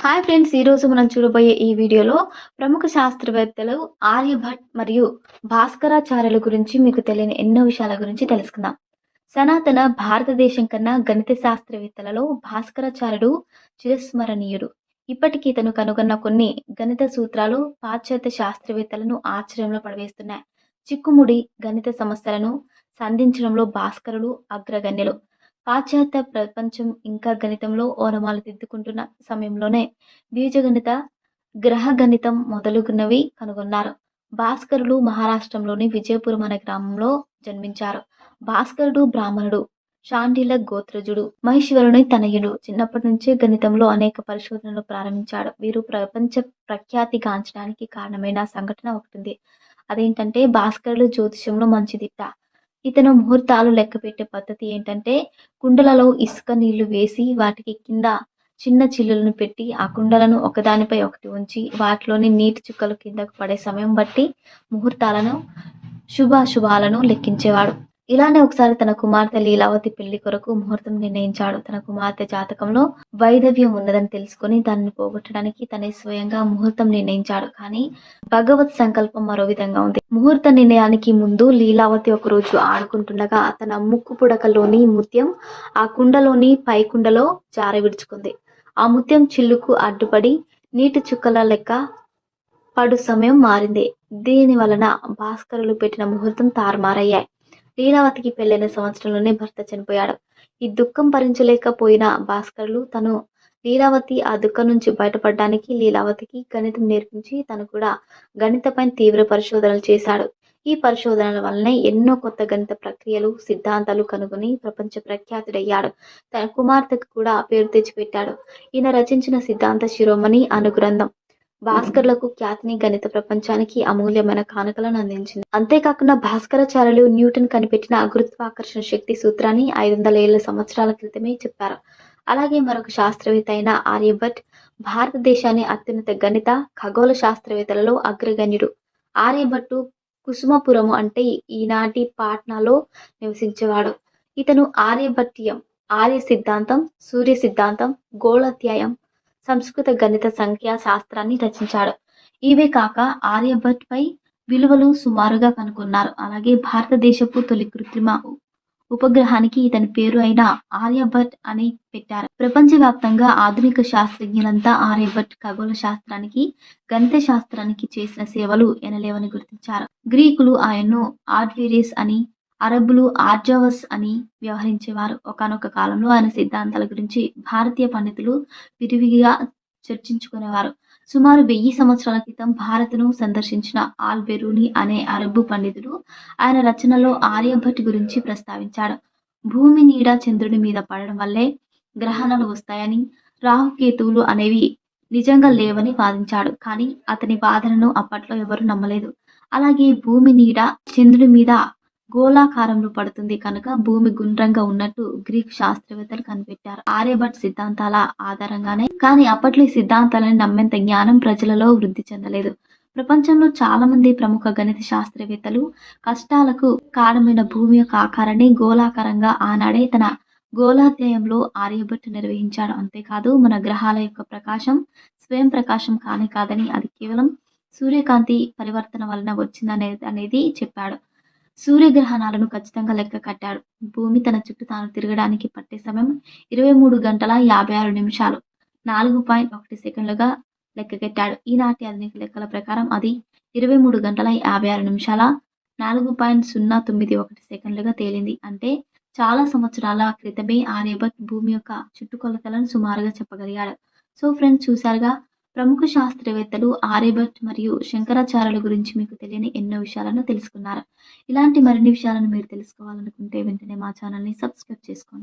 Hi friends ఈ రోజు మనం చూడబోయే ఈ వీడియోలో ప్రముఖ శాస్త్రవేత్తలు ఆర్యభట్ మరియు భాస్కరాచార్యుల గురించి మీకు తెలియని ఎన్నో విషయాల గురించి తెలుసుకుందాం. సనాతన భారతదేశం కన్నా గణిత శాస్త్రవేత్తలలో భాస్కరాచార్యుడు చిరస్మరణీయుడు. ఇప్పటికీ ఇతను కనుగొన్న కొన్ని గణిత సూత్రాలు పాశ్చాత్య శాస్త్రవేత్తలను ఆశ్చర్యంలో పడవేస్తున్నాయి. చిక్కుముడి గణిత సమస్యలను సంధించడంలో భాస్కరుడు అగ్రగణ్యులు. పాశ్చాత్య ప్రపంచం ఇంకా గణితంలో ఓనమాలు దిద్దుకుంటున్న సమయంలోనే బీజగణిత గ్రహ గణితం మొదలుగున్నవి కనుగొన్నారు. భాస్కరుడు మహారాష్ట్రంలోని విజయపురం అనే గ్రామంలో జన్మించారు. భాస్కరుడు బ్రాహ్మణుడు షాండిల గోత్రజుడు మహేశ్వరుని తనయుడు చిన్నప్పటి నుంచే గణితంలో అనేక పరిశోధనలు ప్రారంభించాడు. వీరు ప్రపంచ ప్రఖ్యాతి గాంచడానికి కారణమైన సంఘటన ఒకటి ఉంది. అదేంటంటే భాస్కరుడు జ్యోతిషంలో మంచి దిట్ట ఇతను ముహూర్తాలు లెక్క పెట్టే పద్ధతి ఏంటంటే కుండలలో ఇసుక నీళ్ళు వేసి వాటికి కింద చిన్న చిల్లులను పెట్టి ఆ కుండలను ఒకదానిపై ఒకటి ఉంచి వాటిలోని నీటి చుక్కలు కిందకు పడే సమయం బట్టి ముహూర్తాలను శుభాశుభాలను లెక్కించేవాడు. ఇలానే ఒకసారి తన కుమార్తె లీలావతి పెళ్ళి కొరకు ముహూర్తం నిర్ణయించాడు. తన కుమార్తె జాతకంలో వైదవ్యం ఉన్నదని తెలుసుకుని దాన్ని పోగొట్టడానికి తనే స్వయంగా ముహూర్తం నిర్ణయించాడు. కానీ భగవత్ సంకల్పం మరో విధంగా ఉంది. ముహూర్త నిర్ణయానికి ముందు లీలావతి ఒక రోజు ఆడుకుంటుండగా తన ముక్కు పుడకలోని ముత్యం ఆ కుండలోని పై కుండలో జార విడుచుకుంది. ఆ ముత్యం చిల్లుకు అడ్డుపడి నీటి చుక్కల లెక్క పడు సమయం మారింది. దీని వలన భాస్కరులు పెట్టిన ముహూర్తం తారుమారయ్యాయి. లీలావతికి పెళ్ళైన సంవత్సరంలోనే భర్త చనిపోయాడు. ఈ దుఃఖం భరించలేకపోయిన భాస్కరులు తను లీలావతి ఆ దుఃఖం నుంచి బయటపడడానికి లీలావతికి గణితం నేర్పించి తను కూడా గణితపై తీవ్ర పరిశోధనలు చేశాడు. ఈ పరిశోధనల వల్లనే ఎన్నో కొత్త గణిత ప్రక్రియలు సిద్ధాంతాలు కనుగొని ప్రపంచ ప్రఖ్యాతుడయ్యాడు. తన కుమార్తెకు కూడా పేరు తెచ్చిపెట్టాడు. ఈయన రచించిన సిద్ధాంత శిరోమణి అనుగ్రంథం. భాస్కర్లకు ఖ్యాతిని గణిత ప్రపంచానికి అమూల్యమైన కానుకలను అందించింది. అంతేకాకుండా భాస్కరాచార్యులు న్యూటన్ కనిపెట్టిన గురుత్వాకర్షణ శక్తి సూత్రాన్ని ఐదు వందల ఏళ్ళ సంవత్సరాల క్రితమే చెప్పారు. అలాగే మరొక శాస్త్రవేత్త అయిన ఆర్యభట్ భారతదేశాన్ని అత్యున్నత గణిత ఖగోళ శాస్త్రవేత్తలలో అగ్రగణ్యుడు. ఆర్యభట్టు కుసుమపురము అంటే ఈనాటి పాట్నాలో నివసించేవాడు. ఇతను ఆర్యభట్యం ఆర్య సిద్ధాంతం సూర్య సిద్ధాంతం గోళాధ్యాయం సంస్కృత గణిత సంఖ్యా శాస్త్రాన్ని రచించాడు. ఇవే కాక ఆర్యభట్ పై విలువలు సుమారుగా కనుగొన్నారు. అలాగే భారతదేశపు తొలి కృత్రిమ ఉపగ్రహానికి ఇతని పేరు అయిన ఆర్యభట్ అని పెట్టారు. ప్రపంచవ్యాప్తంగా ఆధునిక శాస్త్రజ్ఞులంతా ఆర్యభట్ ఖగోళ శాస్త్రానికి గణిత శాస్త్రానికి చేసిన సేవలు ఎనలేవని గుర్తించారు. గ్రీకులు ఆయన్ను ఆర్డ్వేరియస్ అని అరబ్బులు ఆర్జవస్ అని వ్యవహరించేవారు. ఒకనొక కాలంలో ఆయన సిద్ధాంతాల గురించి భారతీయ పండితులు విరివిగా చర్చించుకునేవారు. సుమారు వెయ్యి సంవత్సరాల క్రితం భారత్ను సందర్శించిన ఆల్ బెరూని అనే అరబ్బు పండితుడు ఆయన రచనలో ఆర్యభట్ గురించి ప్రస్తావించాడు. భూమి నీడ చంద్రుడి మీద పడడం వల్లే గ్రహణాలు వస్తాయని రాహుకేతువులు అనేవి నిజంగా లేవని వాదించాడు. కానీ అతని వాదనను అప్పట్లో ఎవరు నమ్మలేదు. అలాగే భూమి నీడ చంద్రుడి మీద గోళాకారంలో పడుతుంది కనుక భూమి గుండ్రంగా ఉన్నట్టు గ్రీక్ శాస్త్రవేత్తలు కనిపెట్టారు. ఆర్యభట్ సిద్ధాంతాల ఆధారంగానే కానీ అప్పట్లో ఈ సిద్ధాంతాలను నమ్మేంత జ్ఞానం ప్రజలలో వృద్ధి చెందలేదు. ప్రపంచంలో చాలా మంది ప్రముఖ గణిత శాస్త్రవేత్తలు కష్టాలకు కారణమైన భూమి యొక్క ఆకారాన్ని గోళాకారంగా ఆనాడే తన గోళాధ్యాయంలో ఆర్యభట్ నిర్వహించాడు. అంతేకాదు మన గ్రహాల యొక్క ప్రకాశం స్వయం ప్రకాశం కానే కాదని అది కేవలం సూర్యకాంతి పరివర్తన వలన వచ్చిందనేది అనేది చెప్పాడు. సూర్యగ్రహణాలను ఖచ్చితంగా లెక్క కట్టాడు. భూమి తన చుట్టూ తాను తిరగడానికి పట్టే సమయం ఇరవై మూడు గంటల యాభై ఆరు నిమిషాలు. నాలుగు పాయింట్ ఒకటి సెకండ్లుగా లెక్క కట్టాడు. ఈనాటి ఆధునిక లెక్కల ప్రకారం అది ఇరవై మూడు గంటల యాభై ఆరు నిమిషాల నాలుగు పాయింట్ సున్నా తొమ్మిది ఒకటి సెకండ్లుగా తేలింది. అంటే చాలా సంవత్సరాల క్రితమే ఆర్యభట్ భూమి యొక్క చుట్టుకొలతలను సుమారుగా చెప్పగలిగాడు. సో ఫ్రెండ్స్ చూశారుగా ప్రముఖ శాస్త్రవేత్తలు ఆర్యభట్ మరియు శంకరాచార్యుల గురించి మీకు తెలియని ఎన్నో విషయాలను తెలుసుకున్నారు. ఇలాంటి మరిన్ని విషయాలను మీరు తెలుసుకోవాలనుకుంటే వెంటనే మా ఛానల్ని సబ్స్క్రైబ్ చేసుకోండి.